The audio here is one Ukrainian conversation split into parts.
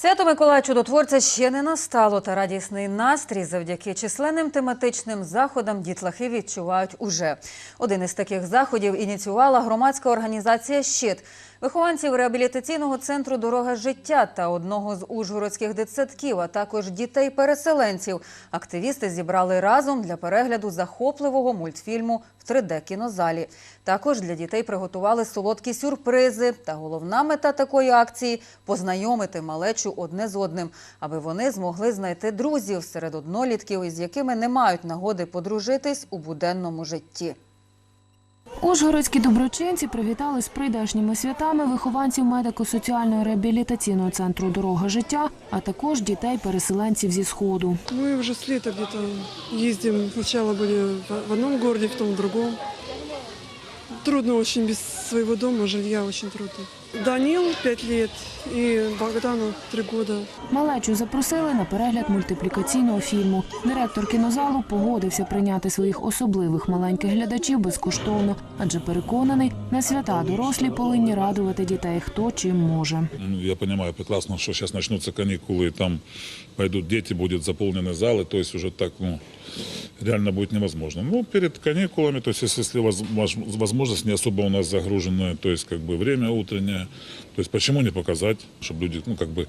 Свято Миколая Чудотворця ще не настало, та радісний настрій завдяки численним тематичним заходам дітлахи відчувають уже. Один із таких заходів ініціювала громадська організація «Щит». Вихованців реабілітаційного центру Дорога життя та одного з ужгородських дитсадків, а також дітей-переселенців. Активісти зібрали разом для перегляду захопливого мультфільму в 3D-кінозалі. Також для дітей приготували солодкі сюрпризи. Та головна мета такої акції познайомити малечу одне з одним, аби вони змогли знайти друзів серед однолітків, із якими не мають нагоди подружитись у буденному житті. Ужгородські доброчинці привітали з прийдешніми святами вихованців медико-соціального реабілітаційного центру Дорога життя, а також дітей-переселенців зі сходу. Ми вже з літа їздимо. Спочатку були в- одному місті, потім в другом. Трудно очень без своего дома, жилья очень трудно. Данил пять лет и Богдану три года. Малечу запросили на перегляд мультиплікаційного фільму. Директор кінозалу погодився прийняти своїх особливих маленьких глядачів безкоштовно, адже переконаний, на свята дорослі повинні радувати дітей хто чим може. Ну, Я понимаю прекрасно, что сейчас начнутся каникулы, и там пойдут дети, будет заполнены залы, то есть уже так, ну, реально будет невозможно. Ну, перед каникулами, то есть если, если воз- воз- возможность не особо у нас загруженная, то есть как бы время утреннее, то есть почему не показать, чтобы люди, ну, как бы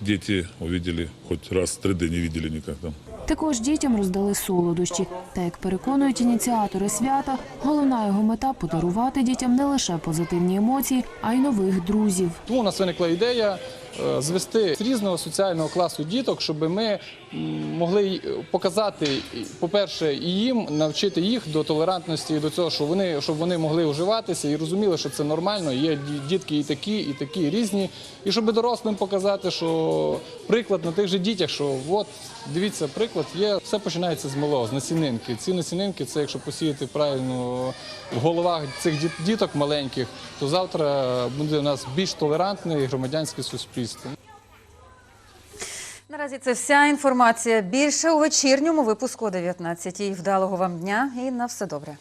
дети увидели хоть раз 3D не видели никогда. Також дітям роздали солодощі. Та як переконують ініціатори свята, головна його мета подарувати дітям не лише позитивні емоції, а й нових друзів. Тому у нас виникла ідея е, звести з різного соціального класу діток, щоб ми могли показати, по-перше, і їм навчити їх до толерантності, і до цього, що вони щоб вони могли вживатися і розуміли, що це нормально. Є дітки і такі, і такі різні. І щоб дорослим показати, що приклад на тих же дітях, що от дивіться, приклад є. Все починається з малого, з насінинки. Ці насінинки, це якщо посіяти правильно в головах цих діт- діток маленьких, то завтра буде у нас більш толерантне і громадянське суспільство. Наразі це вся інформація. Більше у вечірньому випуску о 19-й. Вдалого вам дня і на все добре.